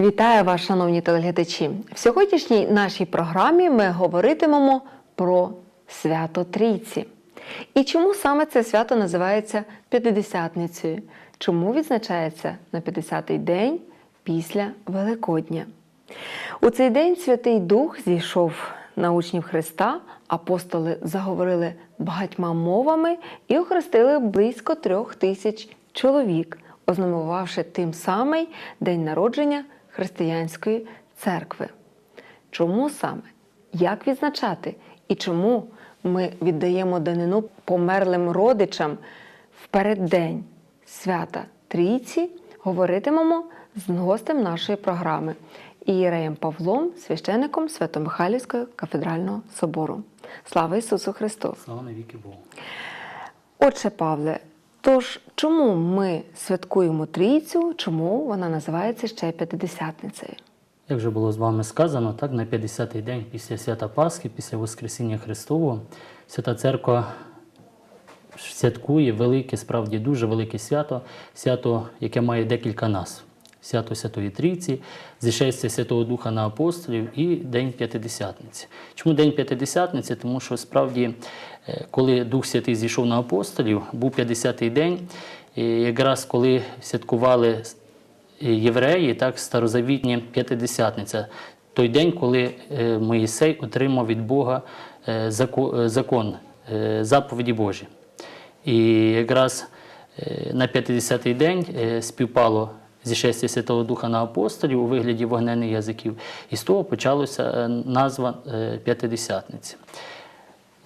Вітаю вас, шановні телеглядачі! В сьогоднішній нашій програмі ми говоритимемо про свято Трійці. І чому саме це свято називається П'ятидесятницею? Чому відзначається на 50-й день після Великодня? У цей день Святий Дух зійшов на учнів Христа, апостоли заговорили багатьма мовами і охрестили близько трьох тисяч чоловік, ознаменувавши тим самий день народження християнської церкви. Чому саме? Як відзначати? І чому ми віддаємо данину померлим родичам в переддень свята Трійці? Говоритимемо з гостем нашої програми Ієреєм Павлом, священником Свято-Михайлівського кафедрального собору. Слава Ісусу Христу! Слава навіки Богу. Отче Павле, тож чому ми святкуємо Трійцю, чому вона називається ще П'ятидесятницею? Як вже було з вами сказано, так на 50-й день після свята Пасхи, після Воскресіння Христового, Свята Церква святкує велике, справді дуже велике свято, свято, яке має декілька назв. Свято Святої Трійці, зішестя Святого Духа на апостолів і День П'ятидесятниці. Чому День П'ятидесятниці? Тому що справді, е, коли Дух Святий зійшов на апостолів, був 50-й день, якраз коли святкували євреї, так, старозавітня п'ятидесятниця, той день, коли е, Моїсей отримав від Бога е, зако- е, закон, е, заповіді Божі. І якраз е, на 50-й день е, співпало зішестя Святого Духа на апостолів у вигляді вогнених язиків, і з того почалася е, назва е, п'ятидесятниці.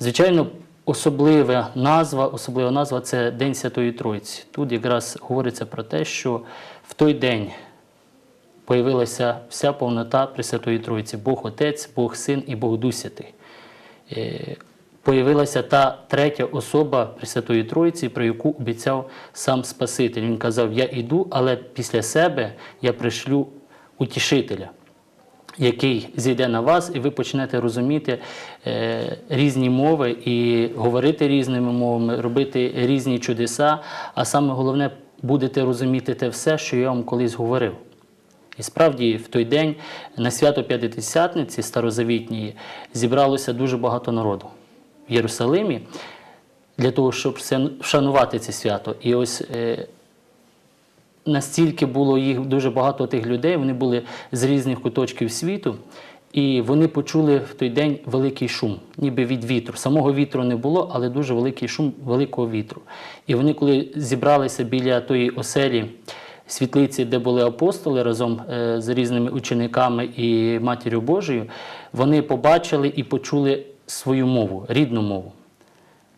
Звичайно, особлива назва, особлива назва це День Святої Тройці. Тут якраз говориться про те, що в той день появилася вся повнота Пресвятої Тройці: Бог Отець, Бог Син і Бог Дух. Появилася та третя особа Пресвятої Тройці, про яку обіцяв сам Спаситель. Він казав: Я іду, але після себе я пришлю утішителя який зійде на вас, і ви почнете розуміти е, різні мови і говорити різними мовами, робити різні чудеса, а саме головне, будете розуміти те все, що я вам колись говорив. І справді в той день на свято П'ятидесятниці старозавітньої зібралося дуже багато народу в Єрусалимі для того, щоб вшанувати це свято. І ось е, настільки було їх дуже багато тих людей, вони були з різних куточків світу, і вони почули в той день великий шум, ніби від вітру. Самого вітру не було, але дуже великий шум великого вітру. І вони, коли зібралися біля тої оселі, світлиці, де були апостоли разом е, з різними учениками і матір'ю Божою, вони побачили і почули свою мову, рідну мову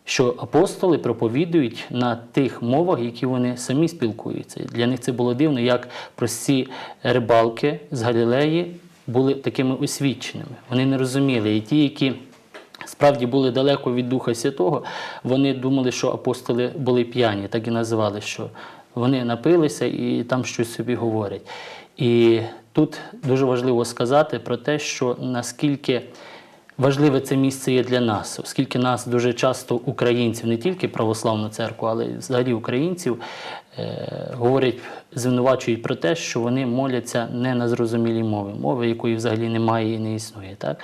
що апостоли проповідують на тих мовах, які вони самі спілкуються. Для них це було дивно, як прості рибалки з Галілеї були такими освіченими. Вони не розуміли. І ті, які справді були далеко від Духа Святого, вони думали, що апостоли були п'яні, так і називали, що вони напилися і там щось собі говорять. І тут дуже важливо сказати про те, що наскільки Важливе це місце є для нас, оскільки нас дуже часто українців, не тільки православну церкву, але взагалі українців е, говорять, звинувачують про те, що вони моляться не на зрозумілій мові, мови, якої взагалі немає і не існує. Так?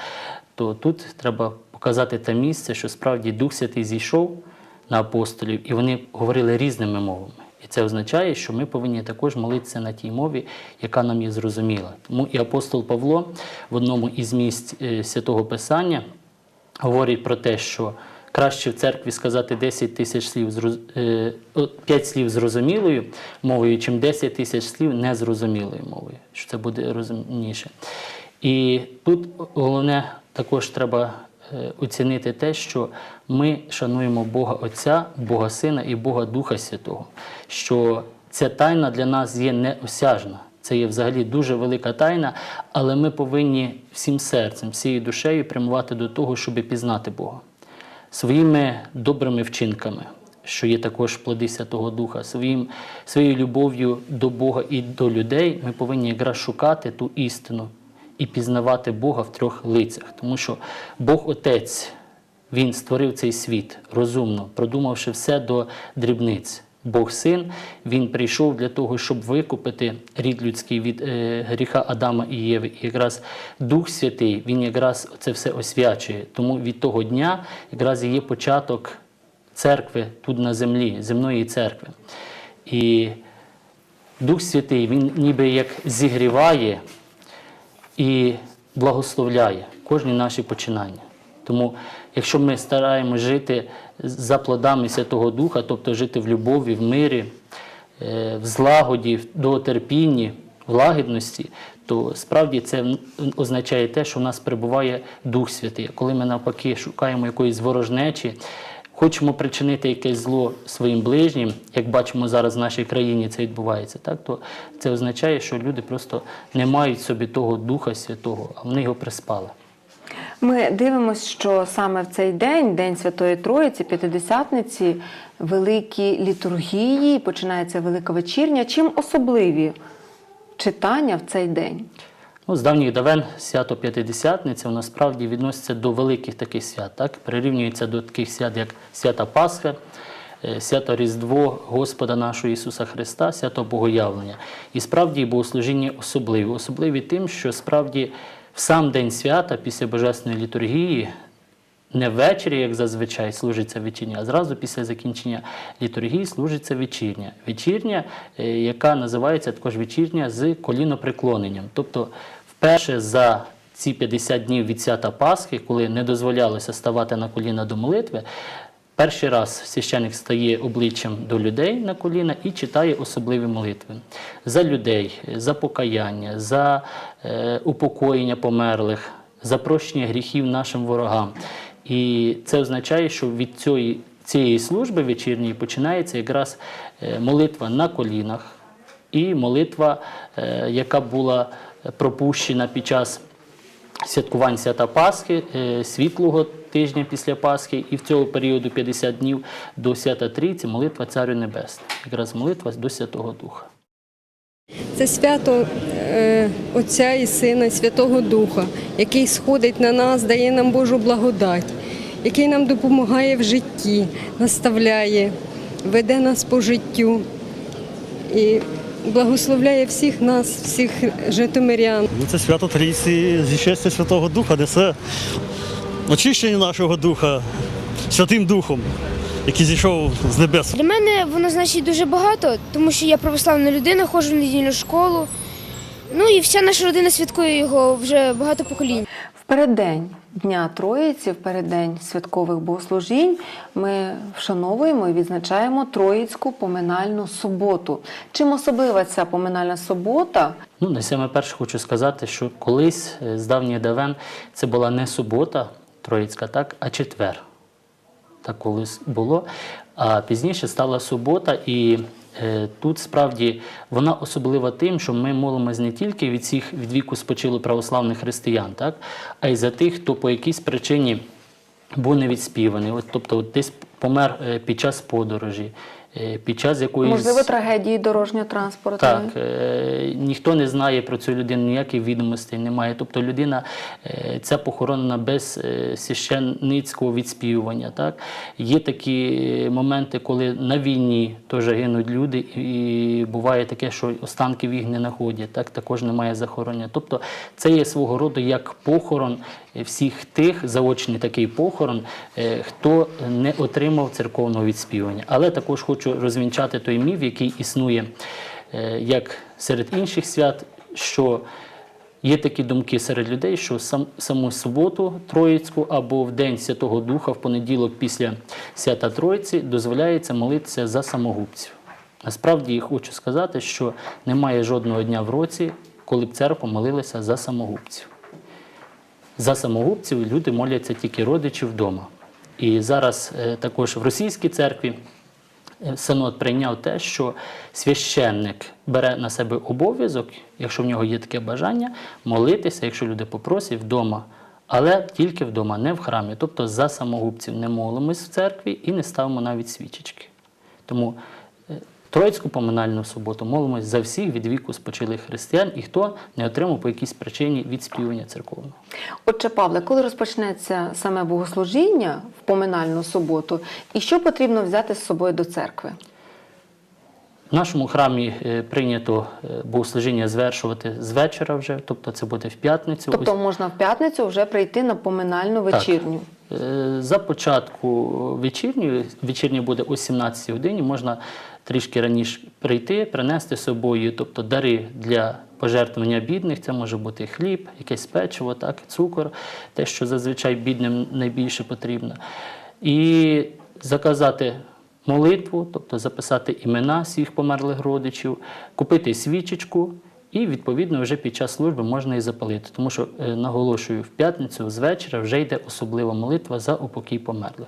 То тут треба показати те місце, що справді Дух Святий зійшов на апостолів, і вони говорили різними мовами. І це означає, що ми повинні також молитися на тій мові, яка нам є зрозуміла. Тому і апостол Павло в одному із місць е, святого Писання говорить про те, що краще в церкві сказати 10 тисяч слів, зроз- е, о, 5 слів зрозумілою мовою, чим 10 тисяч слів незрозумілою мовою, що це буде розумніше. І тут головне також треба оцінити те, що ми шануємо Бога Отця, Бога Сина і Бога Духа Святого, що ця тайна для нас є неосяжна. Це є взагалі дуже велика тайна, але ми повинні всім серцем, всією душею прямувати до того, щоб пізнати Бога своїми добрими вчинками, що є також плоди Святого Духа, своїм, своєю любов'ю до Бога і до людей, ми повинні якраз шукати ту істину і пізнавати Бога в трьох лицях. Тому що Бог Отець, Він створив цей світ розумно, продумавши все до дрібниць. Бог Син, Він прийшов для того, щоб викупити рід людський від е, гріха Адама і Єви. І якраз Дух Святий, Він якраз це все освячує. Тому від того дня якраз є початок церкви тут на землі, земної церкви. І Дух Святий, Він ніби як зігріває і благословляє кожні наші починання. Тому, якщо ми стараємось жити за плодами Святого Духа, тобто жити в любові, в мирі, е, в злагоді, в довготерпінні, в лагідності, то справді це означає те, що в нас перебуває Дух Святий. Коли ми навпаки шукаємо якоїсь ворожнечі, хочемо причинити якесь зло своїм ближнім, як бачимо зараз в нашій країні це відбувається, так, то це означає, що люди просто не мають собі того Духа Святого, а вони його приспали. Ми дивимося, що саме в цей день, День Святої Троїці, П'ятидесятниці, великі літургії, починається Велика вечірня. Чим особливі читання в цей день? Ну, з давніх давен свято П'ятидесятниця воно справді відноситься до великих таких свят. Так? Прирівнюється до таких свят, як свята Пасха, е, свято Різдво Господа нашого Ісуса Христа, свято Богоявлення. І справді богослужіння особливі. Особливі тим, що справді в сам день свята, після Божественної літургії, не ввечері, як зазвичай, служиться вечірня, а зразу після закінчення літургії служиться вечірня. Вечірня, е, яка називається також вечірня з коліноприклоненням. Тобто, вперше за ці 50 днів від свята Пасхи, коли не дозволялося ставати на коліна до молитви, перший раз священик стає обличчям до людей на коліна і читає особливі молитви за людей, за покаяння, за е, упокоєння померлих, за прощення гріхів нашим ворогам. І це означає, що від цієї, цієї служби вечірньої починається якраз е, молитва на колінах і молитва, е, яка була пропущена під час святкувань свята Пасхи, е, світлого тижня після Пасхи, і в цього періоду 50 днів до свята Трійці молитва Царю Небесного, якраз молитва до Святого Духа. Це свято Отця і Сина, і Святого Духа, який сходить на нас, дає нам Божу благодать, який нам допомагає в житті, наставляє, веде нас по життю і благословляє всіх нас, всіх житомирян. Ну, це свято Трійці зіщастя Святого Духа, несе очищення нашого духа Святим Духом, який зійшов з небес. Для мене воно значить дуже багато, тому що я православна людина, ходжу в недільну школу. Ну і вся наша родина святкує його вже багато поколінь. В переддень Дня Троїці, в переддень святкових богослужінь, ми вшановуємо і відзначаємо Троїцьку поминальну суботу. Чим особлива ця поминальна субота? Ну, на саме перше хочу сказати, що колись е, з давніх давен це була не субота Троїцька, так, а четвер. Так колись було. А пізніше стала субота, і тут справді вона особлива тим, що ми молимось не тільки від всіх від віку спочило православних християн, так, а й за тих, хто по якійсь причині був не відспіваний. От, тобто от десь помер е, під час подорожі, е, під час якоїсь. Можливо, трагедії дорожнього транспорту. Так, е, ніхто не знає про цю людину, ніяких відомостей немає. Тобто людина е, ця похоронена без е, священницького відспівування. Так? Є такі моменти, коли на війні теж гинуть люди, і буває таке, що останків їх не знаходять, так? також немає захоронення. Тобто це є свого роду як похорон всіх тих, заочний такий похорон, е, хто не отримав церковного відспівання. Але також хочу розвінчати той міф, який існує е, як серед інших свят, що є такі думки серед людей, що сам, саму суботу Троїцьку або в День Святого Духа, в понеділок після свята Троїці, дозволяється молитися за самогубців. Насправді я хочу сказати, що немає жодного дня в році, коли б церква молилася за самогубців. За самогубців люди моляться тільки родичі вдома. І зараз е, також в російській церкві Синод прийняв те, що священник бере на себе обов'язок, якщо в нього є таке бажання, молитися, якщо люди попросять вдома, але тільки вдома, не в храмі. Тобто за самогубців не молимось в церкві і не ставимо навіть свічечки. Тому Троїцьку поминальну суботу молимось за всіх від віку спочилих християн і хто не отримав по якійсь причині відспівання церковного. Отче Павле, коли розпочнеться саме богослужіння в поминальну суботу, і що потрібно взяти з собою до церкви? В нашому храмі е, прийнято е, богослужіння звершувати з вечора вже, тобто це буде в п'ятницю. Тобто можна в п'ятницю вже прийти на поминальну вечірню. Е, За початку вечірньої, вечірня буде о 17 годині, можна трішки раніше прийти, принести з собою, тобто дари для пожертвування бідних, це може бути хліб, якесь печиво, так, цукор, те, що зазвичай бідним найбільше потрібно. І заказати молитву, тобто записати імена всіх померлих родичів, купити свічечку. І відповідно вже під час служби можна і запалити, тому що е, наголошую, в п'ятницю з вечора вже йде особлива молитва за упокій померлих.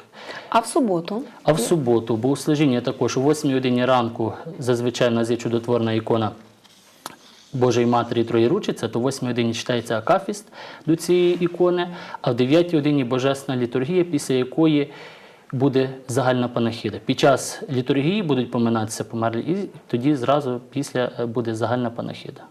А в суботу А в суботу богослужіння також о 8 годині ранку зазвичай в нас є чудотворна ікона Божої Матері Троєручиця, то о 8 годині читається акафіст до цієї ікони, а в 9 годині Божественна літургія, після якої буде загальна панахіда. Під час літургії будуть поминатися померлі, і тоді зразу після е, буде загальна панахіда.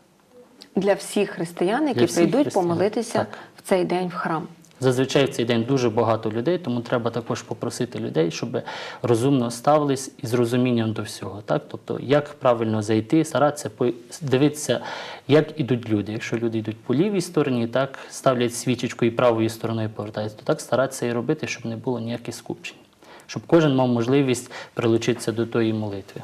Для всіх християн, які всіх прийдуть християн, помолитися так. в цей день в храм. Зазвичай в цей день дуже багато людей, тому треба також попросити людей, щоб розумно ставились і з розумінням до всього. Так? Тобто, як правильно зайти, старатися дивитися, як ідуть люди. Якщо люди йдуть по лівій стороні, так ставлять свічечку і правою стороною повертаються, то так старатися і робити, щоб не було ніяких скупчень, щоб кожен мав можливість прилучитися до тої молитви.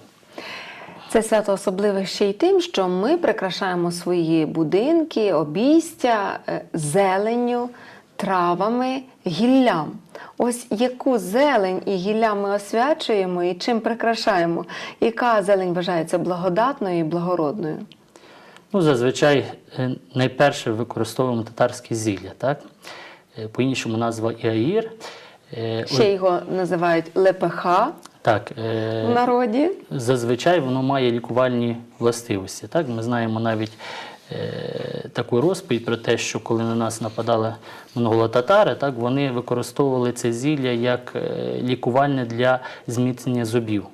Це свято особливе ще й тим, що ми прикрашаємо свої будинки, обійстя е, зеленню, травами, гіллям. Ось яку зелень і гілля ми освячуємо і чим прикрашаємо, яка зелень вважається благодатною і благородною. Ну, зазвичай е, найперше використовуємо татарське зілля, так? Е, По-іншому назва іаїр. Ще його називають лепеха Так, е, в народі. зазвичай воно має лікувальні властивості. Так? Ми знаємо навіть е, таку розповідь про те, що коли на нас нападали монголо-татари, так, вони використовували це зілля як е, лікувальне для зміцнення зубів.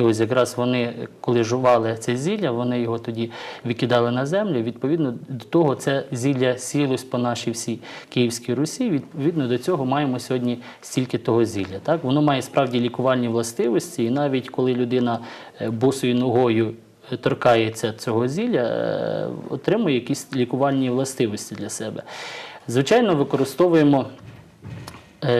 І ось якраз вони, коли жували це зілля, вони його тоді викидали на землю. Відповідно до того, це зілля сілось по нашій всій Київській Русі. Відповідно до цього маємо сьогодні стільки того зілля. Так? Воно має справді лікувальні властивості, і навіть коли людина е, босою ногою е, торкається цього зілля, е, отримує якісь лікувальні властивості для себе. Звичайно, використовуємо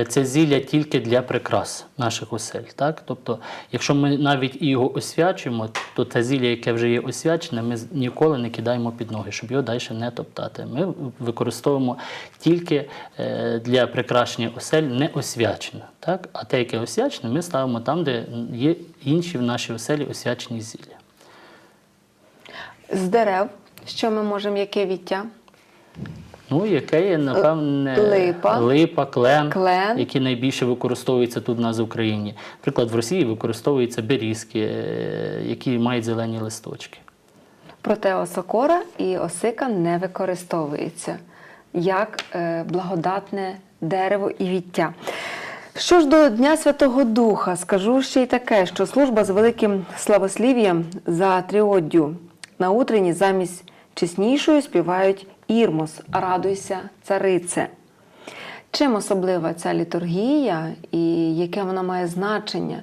це зілля тільки для прикрас наших осель. Так? Тобто, якщо ми навіть і його освячуємо, то те зілля, яке вже є освячене, ми ніколи не кидаємо під ноги, щоб його далі не топтати. Ми використовуємо тільки е, для прикрашення осель не освячене. Так? А те, яке освячене, ми ставимо там, де є інші в нашій оселі освячені зілля. З дерев, що ми можемо, яке віття? Ну, яке є, напевне, Липа. липа клен, Клен. які найбільше використовуються тут у нас в Україні. Наприклад, в Росії використовуються берізки, е, які мають зелені листочки. Проте осокора і осика не використовується як е, благодатне дерево і віття. Що ж до Дня Святого Духа, скажу ще й таке, що служба з великим славослів'ям за тріоддю на утренні замість чеснішою співають Ірмос, радуйся, царице. Чим особлива ця літургія і яке вона має значення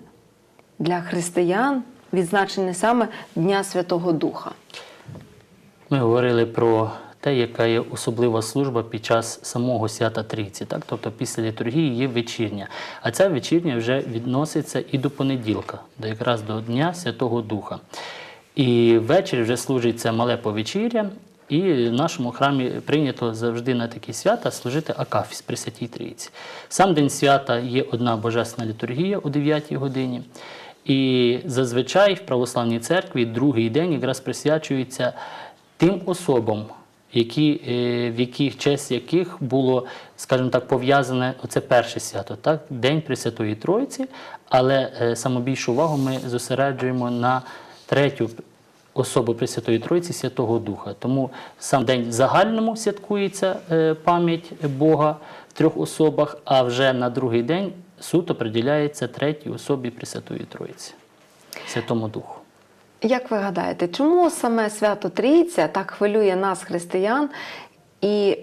для християн, відзначене саме Дня Святого Духа? Ми говорили про те, яка є особлива служба під час самого свята Трійці. Так? Тобто після літургії є вечірня. А ця вечірня вже відноситься і до понеділка, до якраз до Дня Святого Духа. І ввечері вже служиться мале повечіря. І в нашому храмі прийнято завжди на такі свята служити Акафіс при Святій Трійці. Сам день свята є одна божественна літургія о 9 годині. І зазвичай в православній церкві другий день якраз присвячується тим особам, які, е, в яких честь яких було, скажімо так, пов'язане оце перше свято, так? День Пресвятої Тройці, але е, саме більшу увагу ми зосереджуємо на третю особу Пресвятої Тройці Святого Духа. Тому сам день загальному святкується е, пам'ять Бога в трьох особах, а вже на другий день суд оприділяється третій особі Пресвятої Тройці, Святому Духу. Як ви гадаєте, чому саме свято Трійця так хвилює нас, християн, і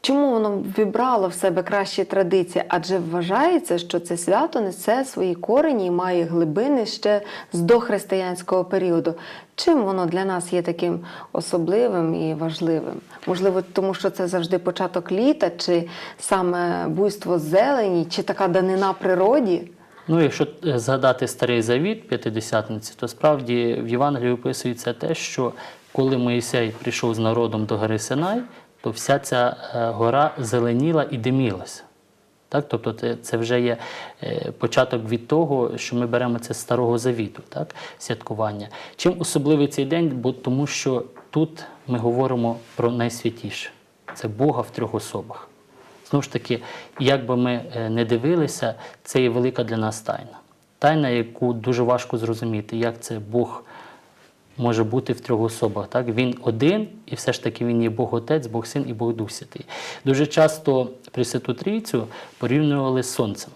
Чому воно вібрало в себе кращі традиції? Адже вважається, що це свято несе свої корені і має глибини ще з дохристиянського періоду. Чим воно для нас є таким особливим і важливим? Можливо, тому що це завжди початок літа, чи саме буйство зелені, чи така данина природі? Ну, якщо е, згадати старий завіт п'ятидесятниці, то справді в Євангелії описується те, що коли Моїсей прийшов з народом до гори Синай, то вся ця е, гора зеленіла і димілася. Так? Тобто це, вже є е, початок від того, що ми беремо це з старого завіту, так? святкування. Чим особливий цей день? Бо тому що тут ми говоримо про найсвятіше це Бога в трьох особах. Знову ж таки, як би ми е, не дивилися, це є велика для нас тайна. Тайна, яку дуже важко зрозуміти, як це Бог може бути в трьох особах. Так? Він один, і все ж таки він є Бог Отець, Бог Син і Бог Дух Святий. Дуже часто Пресвяту Трійцю порівнювали з сонцем.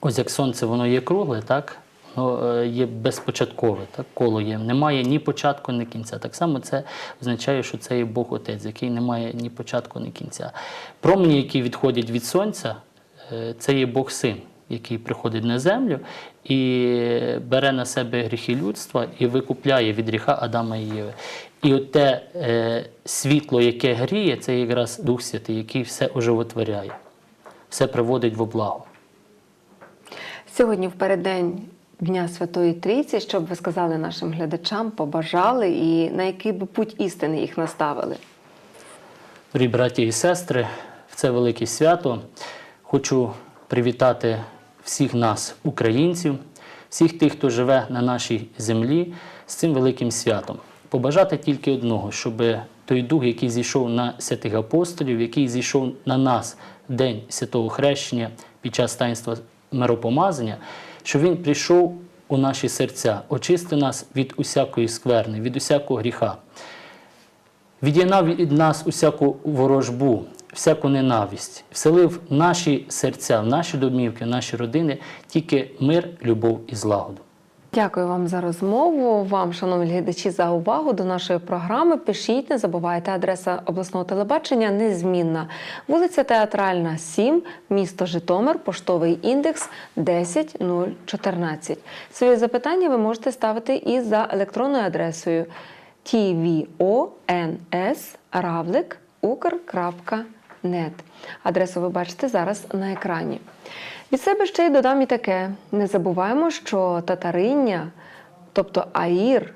Ось як сонце, воно є кругле, так? Воно е, є безпочаткове, так? коло є. Немає ні початку, ні кінця. Так само це означає, що це є Бог Отець, який не має ні початку, ні кінця. Промені, які відходять від сонця, е, це є Бог Син, який приходить на землю і бере на себе гріхи людства і викупляє від гріха Адама і Єви. І от те е, світло, яке гріє, це якраз Дух Святий, який все оживотворяє, все приводить в благо. Сьогодні в переддень Дня Святої Трійці, що б ви сказали нашим глядачам, побажали і на який би путь істини їх наставили? Дорогі браті і сестри, в це велике свято хочу привітати всіх нас, українців, всіх тих, хто живе на нашій землі, з цим великим святом. Побажати тільки одного, щоб той дух, який зійшов на святих апостолів, який зійшов на нас день святого хрещення під час таїнства миропомазання, щоб він прийшов у наші серця, очисти нас від усякої скверни, від усякого гріха. Від'єднав від нас усяку ворожбу, всяку ненависть, вселив в наші серця, в наші домівки, в наші родини тільки мир, любов і злагоду. Дякую вам за розмову. Вам, шановні глядачі, за увагу до нашої програми. Пишіть, не забувайте. Адреса обласного телебачення незмінна. Вулиця Театральна, 7, місто Житомир, поштовий індекс 10014. Свої запитання ви можете ставити і за електронною адресою tvons.ukr.net. Адресу ви бачите зараз на екрані. Від себе ще й додам і таке: не забуваємо, що татариння, тобто аїр,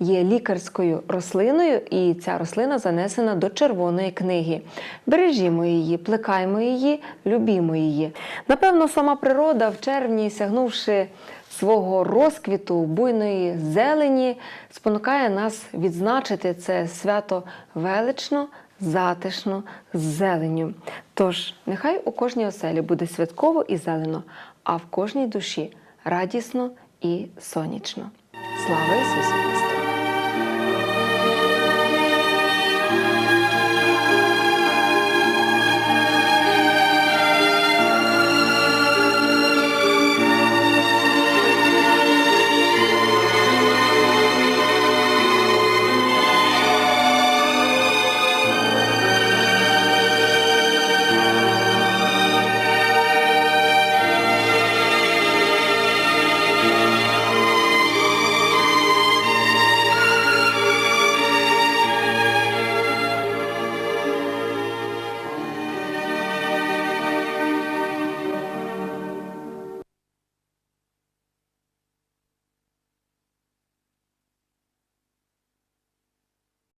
є лікарською рослиною, і ця рослина занесена до червоної книги. Бережімо її, плекаймо її, любімо її. Напевно, сама природа в червні, сягнувши свого розквіту буйної зелені, спонукає нас відзначити це свято велично, затишно, з зеленню. Тож, нехай у кожній оселі буде святково і зелено, а в кожній душі радісно і сонячно. Слава Ісусу Христу!